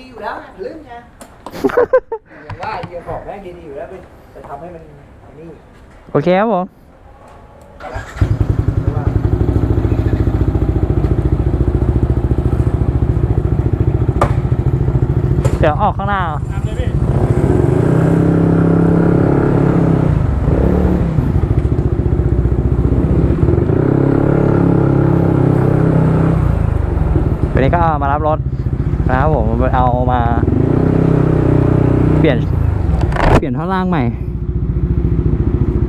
ดีๆอยู่แล้วไงลืมไงอย่างว่าเยียของแม่งดีๆอยู่แล้วไปไปทำให้มันไอ้นี่โอเคครับผมไม่ว่าเดี๋ยวออกข้างหน้าตามเลยพี่วันนี้ก็มารับรถ นะครับผมเอามา เปลี่ยน เปลี่ยนท่อล่างใหม่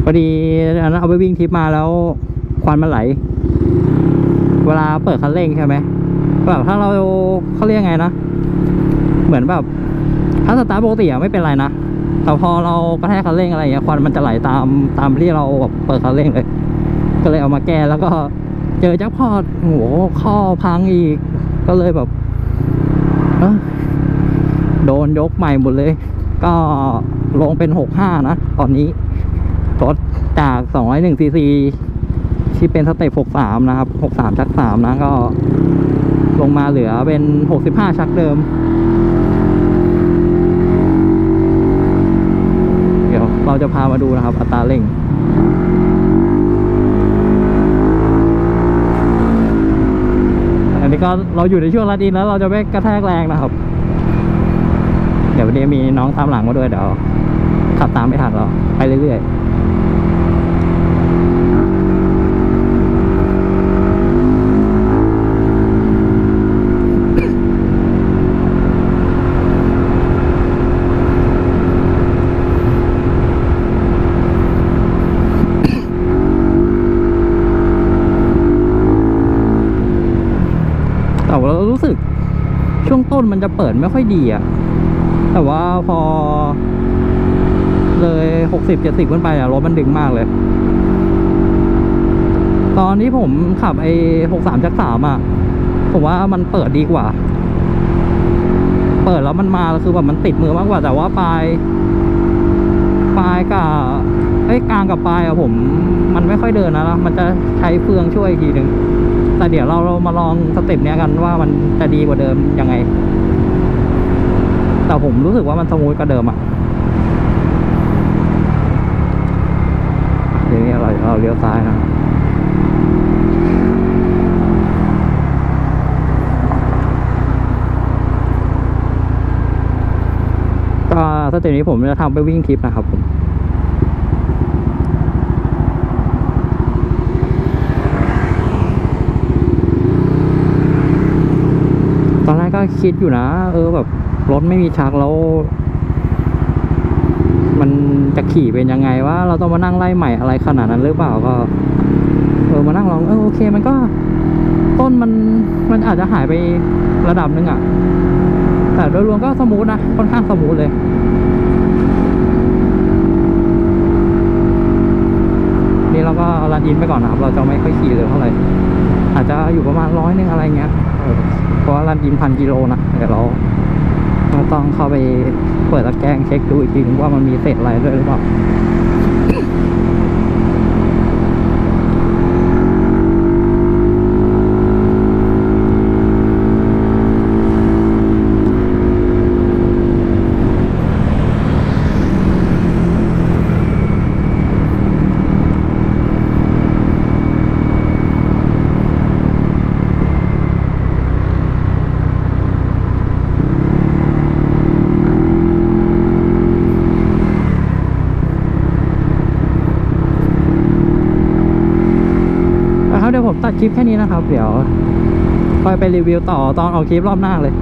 พอดีอันนั้นเอาไปวิ่งทริปมาแล้ว ควันมันไหล เวลาเปิดคันเร่งใช่ไหมแบบถ้าเราเขาเรียกไงนะ เหมือนแบบ ถ้าสตาร์ทปกติอะไม่เป็นไรนะแต่พอเรากระแทกคันเร่งอะไรอย่างเงี้ยควันมันจะไหลตามตามที่เราแบบเปิดคันเร่งเลย ก็เลยเอามาแก้แล้วก็เจอแจ็คพอตโอ้โหข้อพังอีก ก็เลยแบบ โดนยกใหม่หมดเลย ก็ลงเป็นหกห้านะ ตอนนี้รถจากสองร้อยหนึ่งซีซีที่เป็นสเตปหกสามนะครับหกสามชักสามนะ ก็ลงมาเหลือเป็นหกสิบห้าชักเดิม เดี๋ยวเราจะพามาดูนะครับ อัตราเร่ง ก็เราอยู่ในช่วงรัดอินแล้วเราจะไม่กระแทกแรงนะครับ เดี๋ยววันนี้มีน้องตามหลังมาด้วยเดี๋ยวขับตามไม่ทันเราไปเรื่อยๆ แต่ว่าเรารู้สึกช่วง ต้นมันจะเปิดไม่ค่อยดีอะแต่ว่าพอ เลยหกสิบเจ็ดสิบขึ้นไปอะรถมันดึงมากเลย ตอนนี้ผมขับไอ้หกสามจักสามอะผมว่ามันเปิดดีกว่า เปิดแล้วมันมาคือแบบมันติดมือมากกว่าแต่ว่าปลายปลายกับไอ้กลางกับปลายอะผม มันไม่ค่อยเดินนะ มันจะใช้เฟืองช่วยอีกทีหนึ่ง แต่เดี๋ยวเราเรามาลองสเต็ปเนี้ยกันว่ามันจะดีกว่าเดิมยังไง แต่ผมรู้สึกว่ามันสมูทกว่าเดิมอะทีนี้เราเราเลี้ยวซ้ายนะก็สเต็ปนี้ผมจะทำไปวิ่งทริปนะครับผม ตอนแรกก็ คิดอยู่นะ เออแบบรถไม่มีชักแล้ว มันจะขี่เป็นยังไงว่าเราต้องมานั่งไล่ใหม่อะไรขนาดนั้นหรือเปล่าก็ เออมานั่งลองเออโอเค มันก็ ต้นมันมันอาจจะหายไประดับหนึงอะ่ะ แต่โดยรวมก็สมูทนะค่อนข้างสมูทเลยนี่เราก็รันอินไปก่อนนะครับ เราจะไม่ค่อยขี่เลยเท่าไหร่อาจจะอยู่ประมาณร้อยนึงอะไรเงี้ยานอินพันกิโลนะเดี๋ยวเราเราต้องเข้าไปเปิดตะแกรงเช็คดูอีกทีว่ามันมีเศษอะไรด้วยหรือเปล่า ผมตัดคลิปแค่นี้นะครับ เดี๋ยวค่อยไปรีวิวต่อตอนออกคลิปรอบหน้าเลย